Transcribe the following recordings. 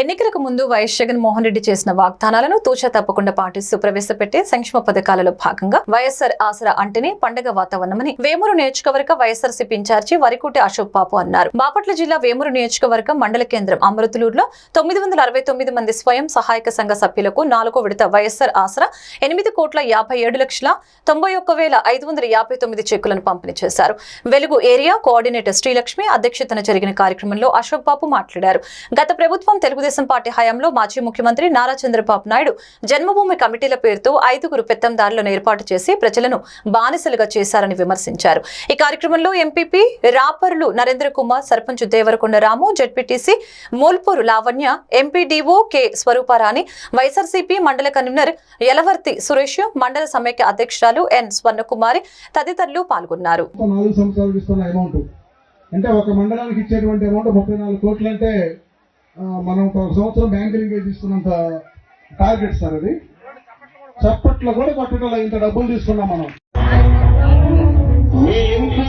ఎన్నికలకు ముందు వైఎస్ జగన్మోహన్ రెడ్డి చేసిన వాగ్దానాలను తూచా తప్పకుండా పాటిస్తూ ప్రవేశపెట్టే సంక్షేమ పథకాలలో భాగంగా వైఎస్ఆర్ ఆసరా అంటేనే పండగ వాతావరణమని వేమూరు నియోజకవర్గ వైఎస్ఆర్సీపీ ఇన్ఛార్జి వరికోటి అశోక్ బాబు అన్నారు. బాపట్ల జిల్లా వేమూరు నియోజకవర్గం మండల కేంద్రం అమృతలూరులో తొమ్మిది వందల అరవై తొమ్మిది మంది స్వయం సహాయక సంఘ సభ్యులకు నాలుగో విడత వైఎస్ఆర్ ఆసరా ఎనిమిది కోట్ల యాభై ఏడు లక్షల తొంభై ఒక్క వేల ఐదు వందల యాభై తొమ్మిది చెక్కులను పంపిణీ చేశారు. వెలుగు ఏరియా కోఆర్డినేటర్ శ్రీలక్ష్మి అధ్యక్షతన జరిగిన కార్యక్రమంలో అశోక్ బాబు మాట్లాడారు. గత ప్రభుత్వం తెలుగు తెలుగుదేశం పార్టీ హయాంలో మాజీ ముఖ్యమంత్రి నారా చంద్రబాబు నాయుడు జన్మభూమి కమిటీల పేరుతో ఐదుగురు పెత్తందారులను ఏర్పాటు చేసి ప్రజలను బానిసలుగా చేశారని విమర్శించారు. ఈ కార్యక్రమంలో MPP Raparlu Narendra Kumar sarpanch Devarakonda Ramu ZPTC Mulpuru Lavanya MPDO K Swaruparani YSRCP మండల కన్వీనర్ యలవర్తి సురేష్ మండల సమైక్య అధ్యక్షురాలు ఎన్ స్వర్ణకుమారి తదితరులు పాల్గొన్నారు. అంటే ఒక మండలానికి ఇచ్చేటువంటి అమౌంట్ ముప్పై నాలుగు కోట్లు అంటే మనం ఒక సంవత్సరం బ్యాంక్ లింకేజ్ తీసుకున్నంత టార్గెట్ సార్ అది. చప్పట్లో కూడా కొట్టడం ఇంత డబ్బులు తీసుకున్నాం మనం. మీ ఇంట్లో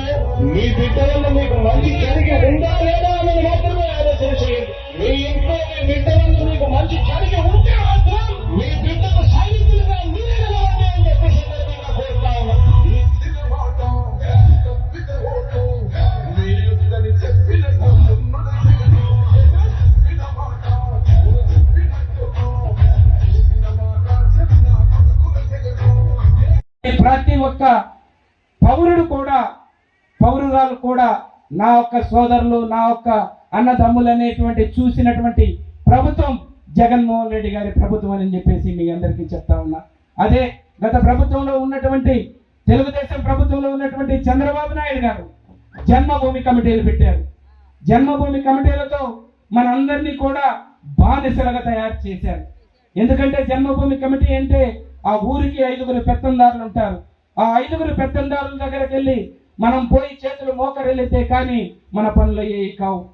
మీ బిడ్డ వల్ల మీకు మంచి జరిగి ఉందా లేదా అన్నది మాత్రమే ఆలోచన చేయండి. మీ ఇంట్లో మీ బిడ్డ వల్ల మీకు మంచి జరిగి ఉంటే మాత్రం మీ ఒక్క పౌరుడు కూడా పౌరురాలు కూడా నా ఒక్క సోదరులు నా ఒక్క అన్నదమ్ములు అనేటువంటి చూసినటువంటి ప్రభుత్వం జగన్మోహన్ రెడ్డి గారి ప్రభుత్వం అని చెప్పేసి మీ అందరికీ చెప్తా ఉన్నా. అదే గత ప్రభుత్వంలో ఉన్నటువంటి తెలుగుదేశం ప్రభుత్వంలో ఉన్నటువంటి చంద్రబాబు నాయుడు గారు జన్మభూమి కమిటీలు పెట్టారు. జన్మభూమి కమిటీలతో మనందరినీ కూడా బానిసలుగా తయారు చేశారు. ఎందుకంటే జన్మభూమి కమిటీ అంటే ఆ ఊరికి ఐదుగురు పెత్తందారులు ఉంటారు. ఆ ఐదుగురు పెత్తందారుల దగ్గరికి వెళ్ళి మనం పోయి చేతులు మోకరెళ్ళితే కానీ మన పనులు అయ్యేవి కావు.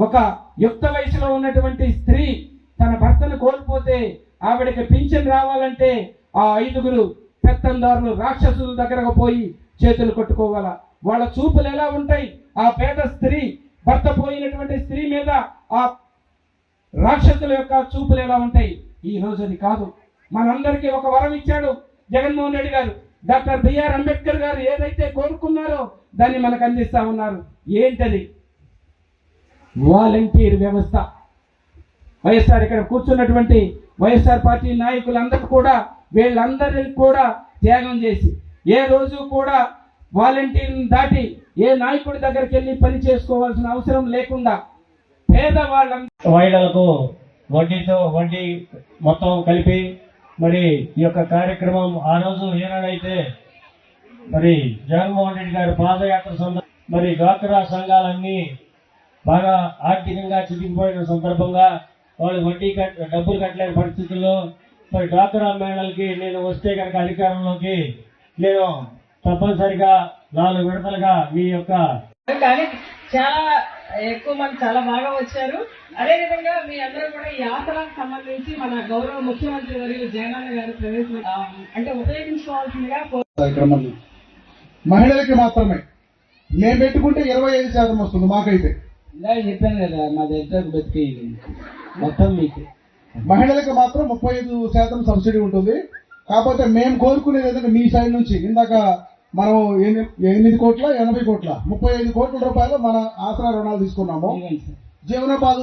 ఒక యుక్త వయసులో ఉన్నటువంటి స్త్రీ తన భర్తను కోల్పోతే ఆవిడకి పింఛన్ రావాలంటే ఆ ఐదుగురు పెత్తందారులు రాక్షసుల దగ్గరకు పోయి చేతులు కొట్టుకోవాలా? వాళ్ళ చూపులు ఎలా ఉంటాయి? ఆ పేద స్త్రీ భర్త పోయినటువంటి స్త్రీ మీద ఆ రాక్షసుల యొక్క చూపులు ఎలా ఉంటాయి? ఈ రోజు అది కాదు. మనందరికీ ఒక వరం ఇచ్చాడు జగన్మోహన్ రెడ్డి గారు. డాక్టర్ బిఆర్ అంబేద్కర్ గారు ఏదైతే కోరుకున్నారో దాన్ని మనకు అందిస్తా ఉన్నారు. ఏంటది? వాలంటీర్ వ్యవస్థ. వైఎస్ఆర్ ఇక్కడ కూర్చున్నటువంటి వైఎస్ఆర్ పార్టీ నాయకులందరూ కూడా వీళ్ళందరికి కూడా త్యాగం చేసి ఏ రోజు కూడా వాలంటీర్ని దాటి ఏ నాయకుడి దగ్గరికి వెళ్ళి పని చేసుకోవాల్సిన అవసరం లేకుండా పేదవాళ్ళ మహిళలకు వడ్డీతో వడ్డీ మొత్తం కలిపి మరి ఈ యొక్క కార్యక్రమం ఆ రోజు ఏనాడైతే మరి జగన్మోహన్ రెడ్డి గారి పాదయాత్ర సందర్భ మరి డ్వాక్రా సంఘాలన్నీ బాగా ఆర్థికంగా చితికిపోయిన సందర్భంగా వాళ్ళు వడ్డీ కట్ డబ్బులు కట్టలేని పరిస్థితుల్లో మరి డ్వాక్రా మహిళలకి నేను వస్తే కనుక అధికారంలోకి నేను తప్పనిసరిగా నాలుగు విడతలుగా మీ యొక్క కానీ చాలా ఎక్కువ మంది చాలా బాగా వచ్చారు. అదే విధంగా మీ అందరూ కూడా ఈ ఆసరాకు సంబంధించి మన గౌరవ ముఖ్యమంత్రి వర్యులు జగనన్న గారు ప్రవేశ అంటే ఉపయోగించుకోవాల్సిందిగా మహిళలకి మాత్రమే. మేము పెట్టుకుంటే ఇరవై ఐదు శాతం వస్తుంది మాకైతే. ఇందాక చెప్పాను కదా మా దగ్గర బతికి మొత్తం మీకు. మహిళలకు మాత్రం ముప్పై ఐదు శాతం సబ్సిడీ ఉంటుంది. కాకపోతే మేము కోరుకునేది ఏంటంటే మీ సైడ్ నుంచి. ఇందాక మనం ఎనిమిది కోట్ల ఎనభై కోట్ల? ముప్పై ఐదు కోట్ల రూపాయలు మన ఆసరా రుణాలు తీసుకున్నాము. జీవనోపాధి